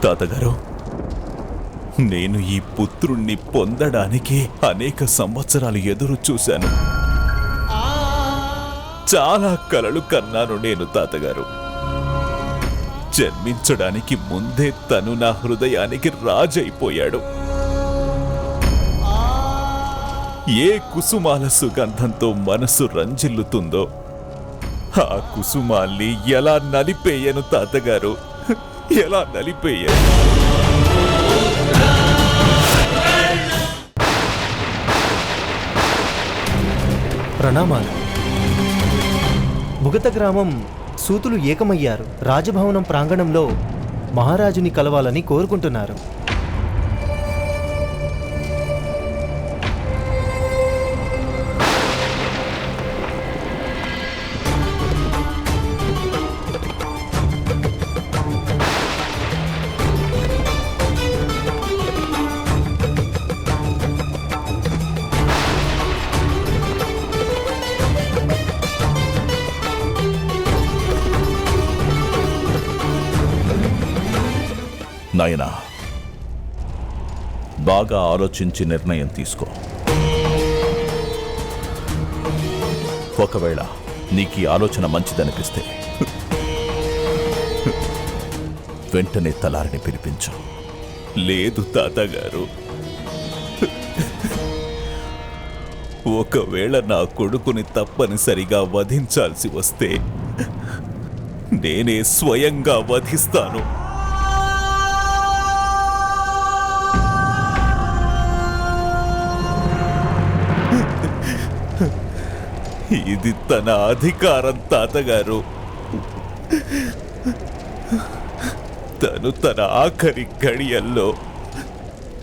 తాతగారు నేను ఈ పుత్రుణ్ణి పొందడానికి అనేక సంవత్సరాలు ఎదురు చూశాను. చాలా కలలు కన్నాను నేను తాతగారు. జన్మించడానికి ముందే తను నా హృదయానికి రాజైపోయాడు. ఏ కుసుమాల సుగంధంతో మనసు రంజిల్లుతుందో ఆ కుసుమాల్ని ఎలా నలిపేయను తాతగారు? ఎలా నలిపోయా? ప్రణామాలు. ముగత గ్రామం సూతులు ఏకమయ్యారు. రాజభవనం ప్రాంగణంలో మహారాజుని కలవాలని కోరుకుంటున్నారు. నాయనా బాగా ఆలోచించి నిర్ణయం తీసుకో. ఒకవేళ నీకు ఈ ఆలోచన మంచిదనిపిస్తే వెంటనే తలారిని పిలిపించు. లేదు తాతగారు. ఒకవేళ నా కొడుకుని తప్పనిసరిగా వధించాల్సి వస్తే నేనే స్వయంగా వధిస్తాను. ఇది తన అధికారం తాతగారు. తను తన ఆఖరి గడియల్లో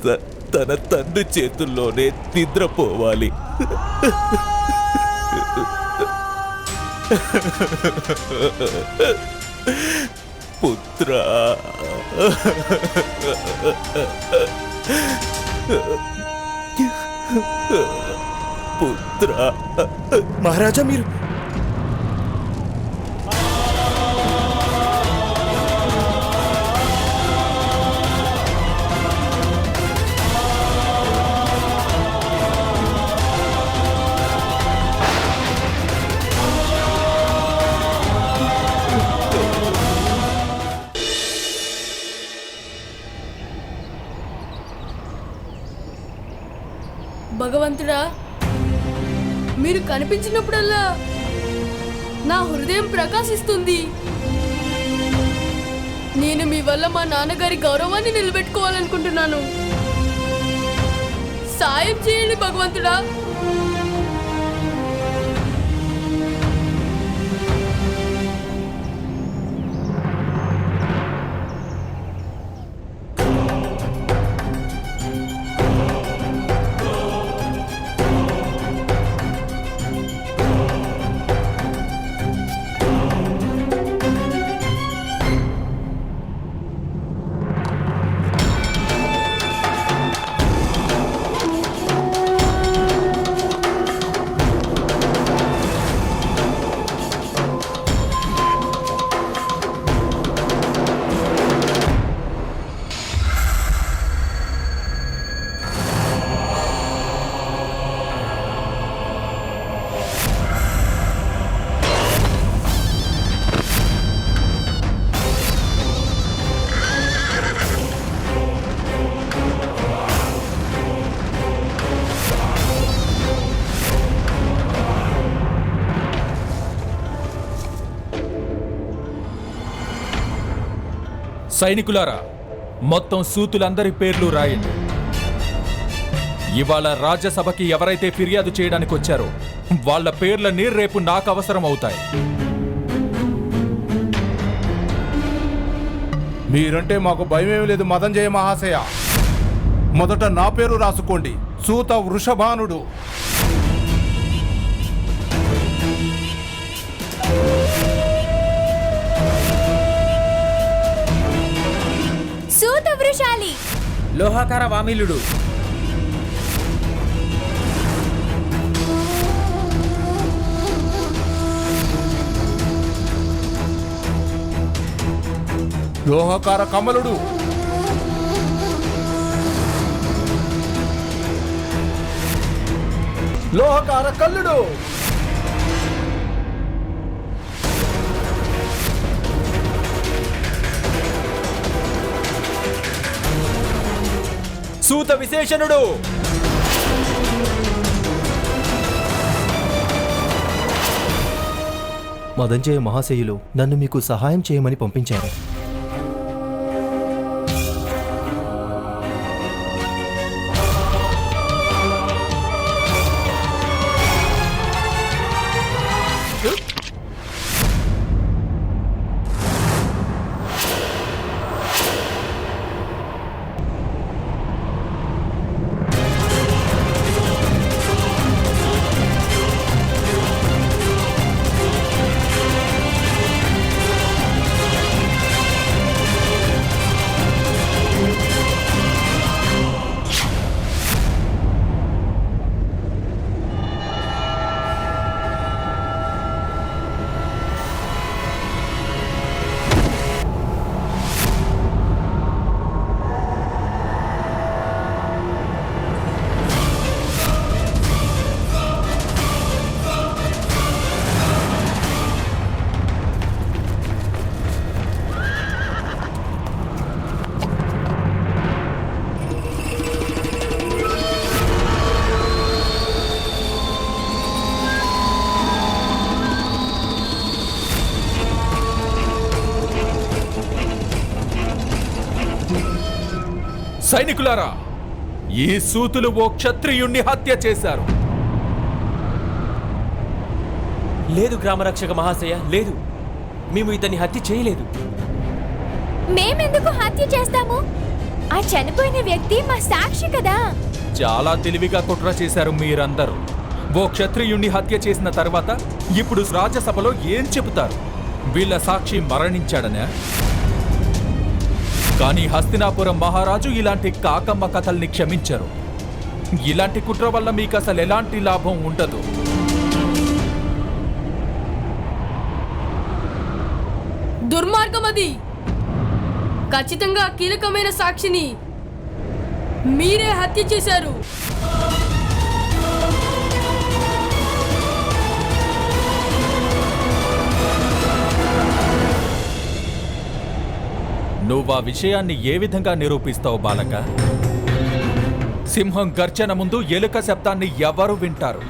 త- తన తండ్రి చేతుల్లోనే నిద్రపోవాలి. పుత్ర. పుత్ర. మహారాజా మీరు కనిపించినప్పుడల్లా నా హృదయం ప్రకాశిస్తుంది. నేను మీ వల్ల మా నాన్నగారి గౌరవాన్ని నిలబెట్టుకోవాలనుకుంటున్నాను. సాయం చేయండి భగవంతుడా. సైనికులారా మొత్తం సూతులందరి పేర్లు రాయండి. ఇవాళ రాజ్యసభకి ఎవరైతే ఫిర్యాదు చేయడానికి వచ్చారో వాళ్ళ నీరు రేపు నాకు అవసరం అవుతాయి. మీరంటే మాకు భయమేమి లేదు మదం జయ మహాశయ. మొదట నా పేరు రాసుకోండి. సూత వృషభానుడు. లోహాకార వామిలుడు. లోహకార కమలుడు. లోహకార కల్లుడు. సూత విశేషణుడు. మదంజయ మహాశయులు నన్ను మీకు సహాయం చేయమని పంపించారు. సైనికులారా ఈ సూతులు ఓ క్షత్రియుణ్ణి హత్య చేశారు. లేదు గ్రామరక్షక మహాశయ లేదు. మేము ఇతన్ని హత్య చేయలేదు. మేమెందుకు హత్య చేస్తాము? ఆ చనిపోయిన వ్యక్తి మా సాక్షి కదా. చాలా తెలివిగా కుట్ర చేశారు మీరందరూ. ఓ క్షత్రియుణ్ణి హత్య చేసిన తర్వాత ఇప్పుడు రాజ్యసభలో ఏం చెబుతారు? వీళ్ళ సాక్షి మరణించాడనే? కానీ హస్తినాపురం మహారాజు ఇలాంటి కాకమ్మ కథల్ని క్షమించరు. ఇలాంటి కుట్ర వల్ల మీకు అసలు ఎలాంటి లాభం ఉండదు. దుర్మార్గం అది ఖచ్చితంగా కీలకమైన సాక్షిని మీరే హత్య చేశారు. నువ్వు ఆ విషయాన్ని ఏ విధంగా నిరూపిస్తావు బాలక? సింహం గర్జన ముందు ఎలుక శబ్దాన్ని ఎవరు వింటారు?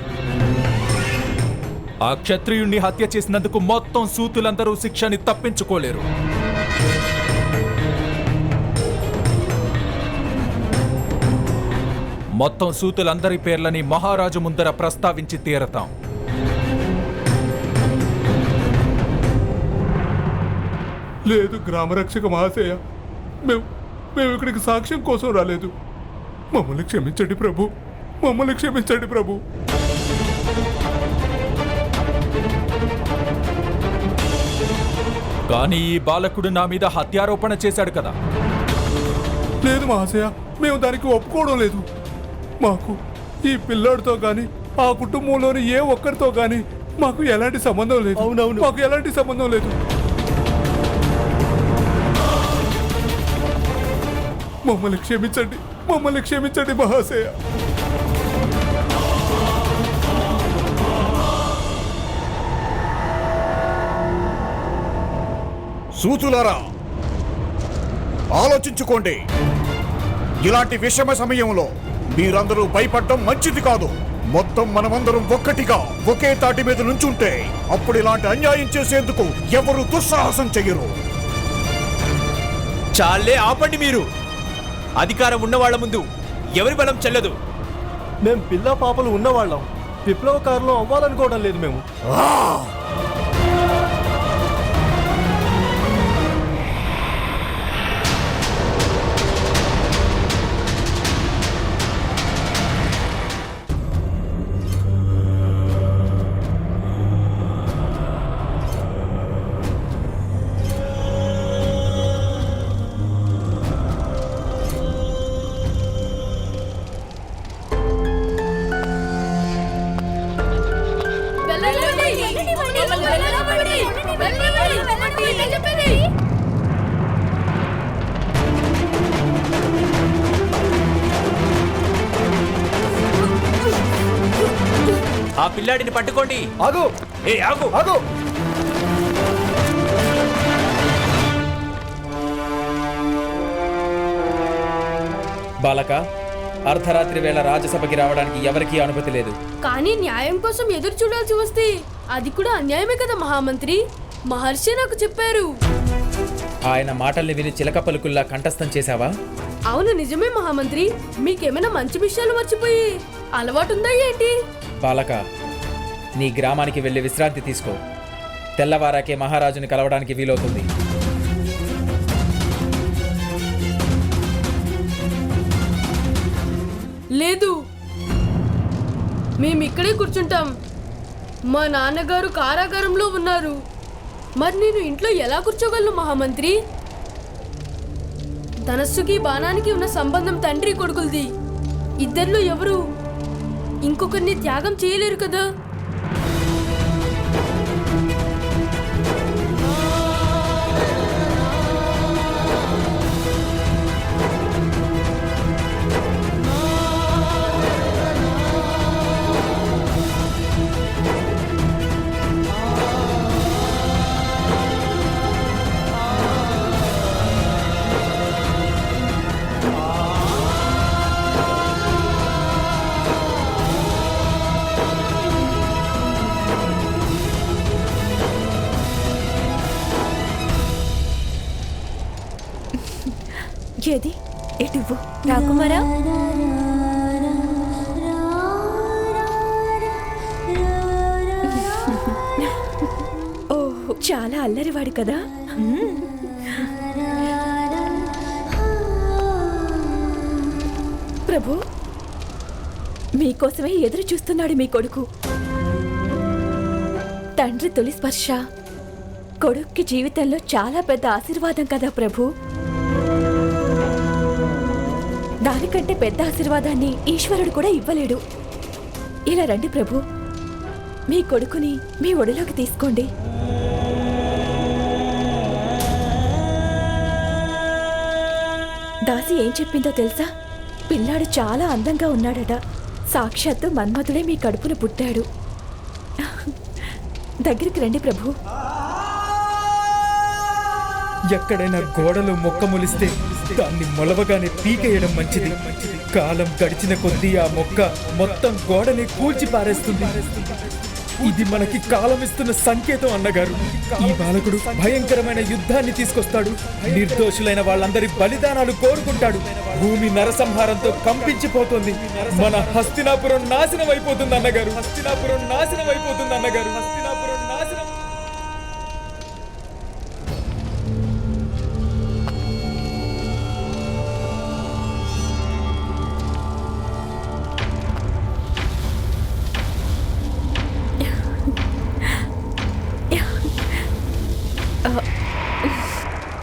ఆ క్షత్రియుణ్ణి హత్య చేసినందుకు మొత్తం సూతులందరూ శిక్షని తప్పించుకోలేరు. మొత్తం సూతులందరి పేర్లని మహారాజు ముందర ప్రస్తావించి తీరతాం. లేదు గ్రామరక్షక మహాశయ. మేము మేము ఇక్కడికి సాక్ష్యం కోసం రాలేదు. మమ్మల్ని క్షమించండి ప్రభు. మమ్మల్ని క్షమించండి ప్రభు. కానీ ఈ బాలకుడు నా మీద హత్యారోపణ చేశాడు కదా. లేదు మహాశయ మేము దానికి ఒప్పుకోవడం లేదు. మాకు ఈ పిల్లాడితో గాని ఆ కుటుంబంలోని ఏ ఒక్కరితో గాని మాకు ఎలాంటి సంబంధం లేదు. అవునవును. మాకు ఎలాంటి సంబంధం లేదు. మమ్మల్ని క్షమించండి మమ్మల్ని క్షమించండి మహాశయ. సూతులారా ఆలోచించుకోండి. ఇలాంటి విషమ సమయంలో మీరందరూ భయపడడం మంచిది కాదు. మొత్తం మనమందరం ఒక్కటిగా ఒకే తాటి మీద నుంచుంటే అప్పుడు ఇలాంటి అన్యాయం చేసేందుకు ఎవరు దుస్సాహసం చెయ్యరు. చాలే ఆపండి మీరు. అధికారం ఉన్న వాళ్ళ ముందు ఎవరి బలం చెల్లదు? మేం పిల్ల పాపలు ఉన్నవాళ్ళం. విప్లవకారులు అవ్వాలనుకోవడం లేదు మేము. పిల్లాడిని పట్టుకోండి. ఆగు. ఏ ఆగు. ఆగు. బాలక అర్ధరాత్రి వేళ రాజ్యసభకి రావడానికి ఎవరికీ అనుమతి లేదు. కానీ న్యాయం కోసం ఎదురు చూడాల్సి వస్తే అది కూడా అన్యాయమే కదా మహామంత్రి? మహర్షి నాకు చెప్పారు. ఆయన మాటల్ని విని చిలక పలుకుల్లా కంఠస్థం చేశావా? అవును నిజమే మహామంత్రి. మీకేమైనా మంచి విషయాలు మర్చిపోయి అలవాటుందా ఏంటి? బాలక నీ గ్రామానికి వెళ్ళి విశ్రాంతి తీసుకో. తెల్లవారాకే మహారాజుని కలవడానికి వీలవుతుంది. లేదు. మేము ఇక్కడే కూర్చుంటాం. మా నాన్నగారు కారాగారంలో ఉన్నారు. మరి నేను ఇంట్లో ఎలా కూర్చోగలను మహామంత్రి? ధనస్సుకి బాణానికి ఉన్న సంబంధం తండ్రి కొడుకులది. ఇద్దరిలో ఎవరు? ఇంకొకరిని త్యాగం చేయలేరు కదా? రాకుమారా ఓ చాలా అల్లరివాడు కదా. ప్రభు మీకోసమే ఎదురు చూస్తున్నాడు మీ కొడుకు. తండ్రి తొలి స్పర్శ. కొడుక్కి జీవితంలో చాలా పెద్ద ఆశీర్వాదం కదా ప్రభు. దానికంటే పెద్ద ఆశీర్వాదాన్ని ఈశ్వరుడు కూడా ఇవ్వలేడు. ఇలా రండి ప్రభు. మీ కొడుకుని మీ ఒడిలోకి తీసుకోండి. దాసి ఏం చెప్పిందో తెలుసా? పిల్లాడు చాలా అందంగా ఉన్నాడట. సాక్షాత్తు మన్మథుడే మీ కడుపున పుట్టాడు. దగ్గరికి రండి ప్రభు. ఎక్కడైనా గోడలో మొక్క మొలిస్తే దాన్ని మొలవగానే పీకేయడం మంచిది. కాలం గడిచిన కొద్దీ ఆ మొక్క మొత్తం గోడని కూల్చి పారేస్తుంది ఇది మనకి కాలం ఇస్తున్న సంకేతం అన్నగారు. ఈ బాలకుడు భయంకరమైన యుద్ధాన్ని తీసుకొస్తాడు. నిర్దోషులైన వాళ్ళందరి బలిదానాలు కోరుకుంటాడు. భూమి నరసంహారంతో కంపించిపోతుంది. మన హస్తినాపురం నాశనం అయిపోతుంది అన్నగారు. హస్తినాపురం నాశనం అయిపోతుంది అన్నగారు. హస్తినాపురం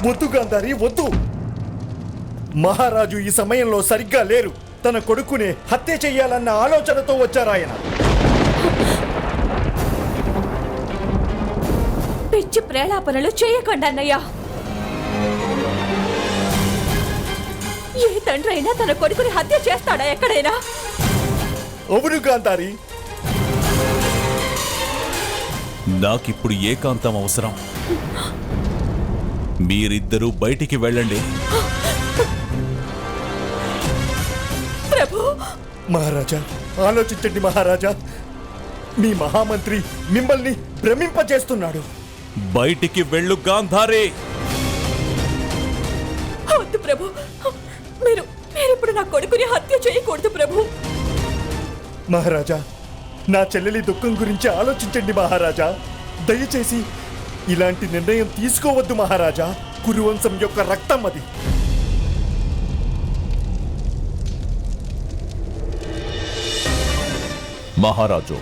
వద్దు గాంధారి వద్దు. మహారాజు ఈ సమయంలో సరిగ్గా లేరు. తన కొడుకునే హత్య చెయ్యాలన్న ఆలోచనతో వచ్చారాయన పిచ్చి ప్రేలాపనలు చేయకండి అన్నయ్య. ఏ తండ్రి అయినా తన కొడుకుని హత్య చేస్తాడా ఎక్కడైనా? అవును గాంధారి. నాకిప్పుడు ఏకాంతం అవసరం. మీరిద్దరూ బయటికి వెళ్ళండి. ప్రభు! మహారాజా ఆలోచించండి మహారాజా. మీ మహామంత్రి మిమ్మల్ని భ్రమింపజేస్తున్నాడు. బయటికి వెళ్ళు గాంధారే. వద్దు ప్రభు. మీరు మీరిప్పుడు నా కొడుకుని హత్య చేయకూడదు ప్రభు. మహారాజా నా చెల్లెలి దుఃఖం గురించి ఆలోచించండి మహారాజా. దయచేసి ఇలాంటి నిర్ణయం తీసుకోవద్దు మహారాజా. కురువంశం యొక్క రక్తం అది. మహారాజు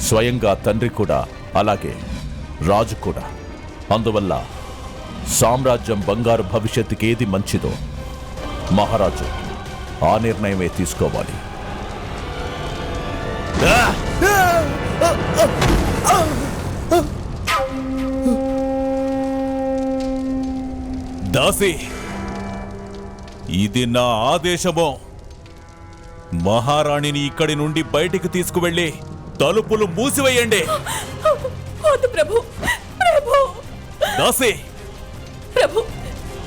స్వయంగా తండ్రి కూడా అలాగే రాజు కూడా. అందువల్ల సామ్రాజ్యం బంగారు భవిష్యత్తుకి ఏది మంచిదో మహారాజు ఆ నిర్ణయమే తీసుకోవాలి. దాసి ఇది నా ఆదేశమో. మహారాణిని ఇక్కడి నుండి బయటికి తీసుకువెళ్ళి తలుపులు మూసివేయండి. ప్రభు. దాసి. ప్రభు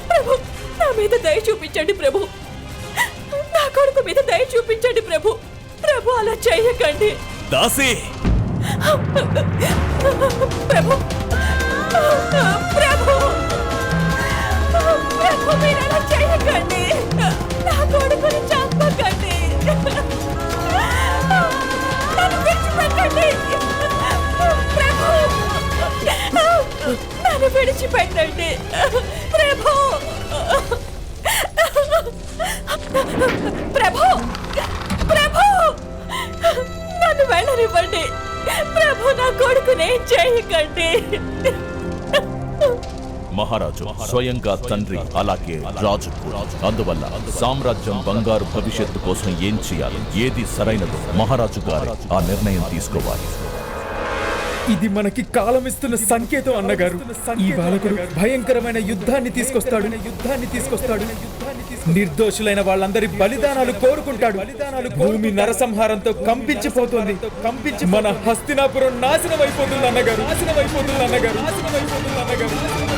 ప్రభు నా మీద దయ చూపించండి ప్రభు. నా కొడుకు మీద దయ చూపించండి ప్రభు. ప్రభు అలా చేయకండి. దాసి. ప్రభు ప్రభు. ప్రభు మీరు అలా చేయకండి. నా కొడుకుని చంపకండి. నన్ను విడిచిపెట్టండి. ప్రభు నన్ను విడిచిపెట్టండి. ప్రభు ప్రభు ప్రభు నన్ను వెళ్ళనివ్వండి. ప్రభు నా కొడుకునే చేయకండి. మహారాజు స్వయంగా తండ్రి అలాగే రాజు కూడా. అందువల్ల సామ్రాజ్యం బంగారు భవిష్యత్తు కోసం ఏం చేయాలి ఏది సరైనదో మహారాజు గారు ఆ నిర్ణయం తీసుకోవాలి. ఇది మనకి కాలం ఇస్తున్న సంకేతం అన్నగారు. ఈ బాలకుడు భయంకరమైన యుద్ధాన్ని తీసుకొస్తాడు. యుద్ధాన్ని తీసుకొస్తాడు. నిర్దోషులైన వాళ్ళందరి బలిదానాలు కోరుకుంటాడు. బలిదానాలు భూమి నరసంహారంతో కంపించిపోతుంది. కంపించి మన హస్తినాపురం నాశనం అయిపోతుంది అన్నగారు. నాశనం అయిపోతుంది అన్నగారు. నాశనం అయిపోతుంది అన్నగారు.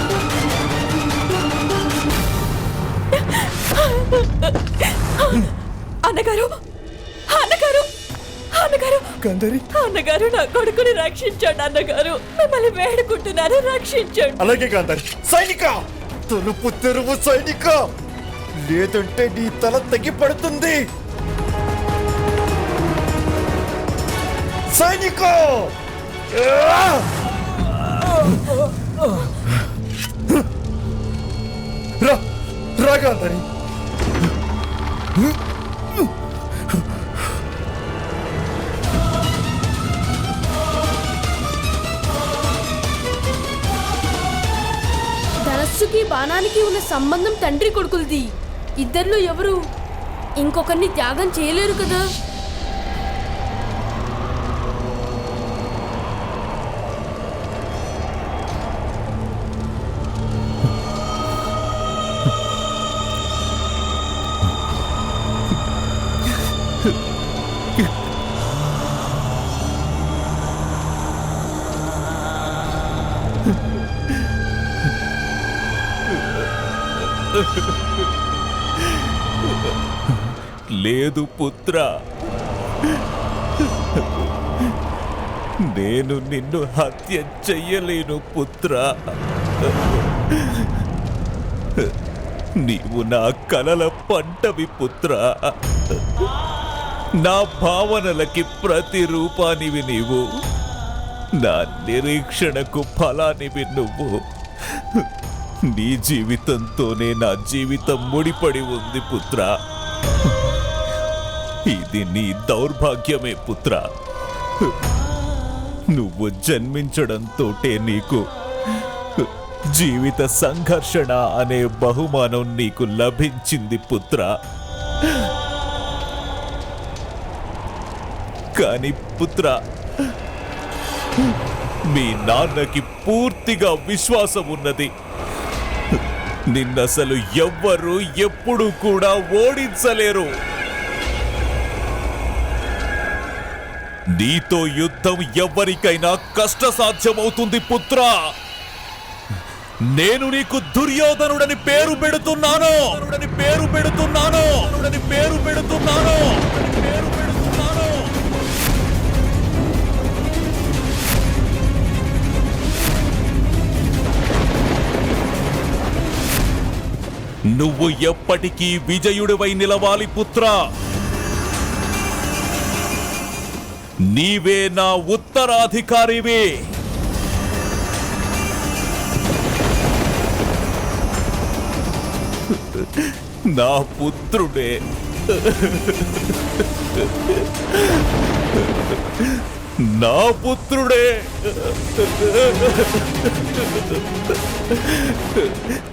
అన్నగారు! అన్నగారు! అన్నగారు! గంధరి అన్నగారు నా కొడుకుని రక్షించండి అన్నగారు! మిమ్మల్ని వేడుకుంటున్నాను రక్షించండి! అలాగే గాంధారి! సైనిక! తలుపు తెరువు సైనిక! లేదంటే నీ తల తెగి పడుతుంది! సైనిక! రా! రా గాంధారి! ధనస్సుకి బాణానికి ఉన్న సంబంధం తండ్రి కొడుకులది. ఇద్దరిలో ఎవరు? ఇంకొకరిని త్యాగం చేయలేరు కదా? లేదు పుత్ర. నేను నిన్ను హత్య చెయ్యలేను పుత్ర. నీవు నా కలల పంటవి పుత్ర. నా భావనలకి ప్రతిరూపానివి నీవు. నా నిరీక్షణకు ఫలానివి నువ్వు. నీ జీవితంతోనే నా జీవితం ముడిపడి ఉంది పుత్ర. ఇది నీ దౌర్భాగ్యమే పుత్ర. నువ్వు జన్మించడంతోటే నీకు జీవిత సంఘర్షణ అనే బహుమానం నీకు లభించింది పుత్ర. కాని పుత్ర మీ నాన్నకి పూర్తిగా విశ్వాసం ఉన్నది. నిన్నసలు ఎవ్వరూ ఎప్పుడు కూడా ఓడించలేరు. నీతో యుద్ధం ఎవ్వరికైనా కష్టసాధ్యమవుతుంది పుత్ర. నేను నీకు దుర్యోధనుడని పేరు పెడుతున్నాను. పేరు పెడుతున్నాను. పేరు పెడుతున్నాను. పేరు పెడుతున్నాను. నువ్వు ఎప్పటికీ విజయుడివై నిలవాలి పుత్రా. నీవే నా ఉత్తరాధికారివే. నా పుత్రుడే. నా పుత్రుడే.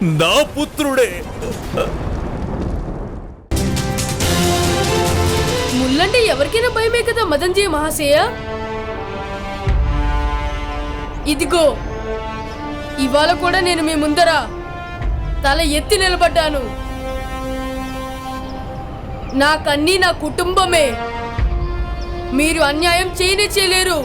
నా పుత్రుడే. ముళ్ళంటే ఎవరికైనా భయమే కదా మదంజీ మహాశయ? ఇదిగో ఇవాళ కూడా నేను మీ ముందర తల ఎత్తి నిలబడ్డాను. నాకన్నీ నా కుటుంబమే. మీరు అన్యాయం చేయనే చేయలేరు.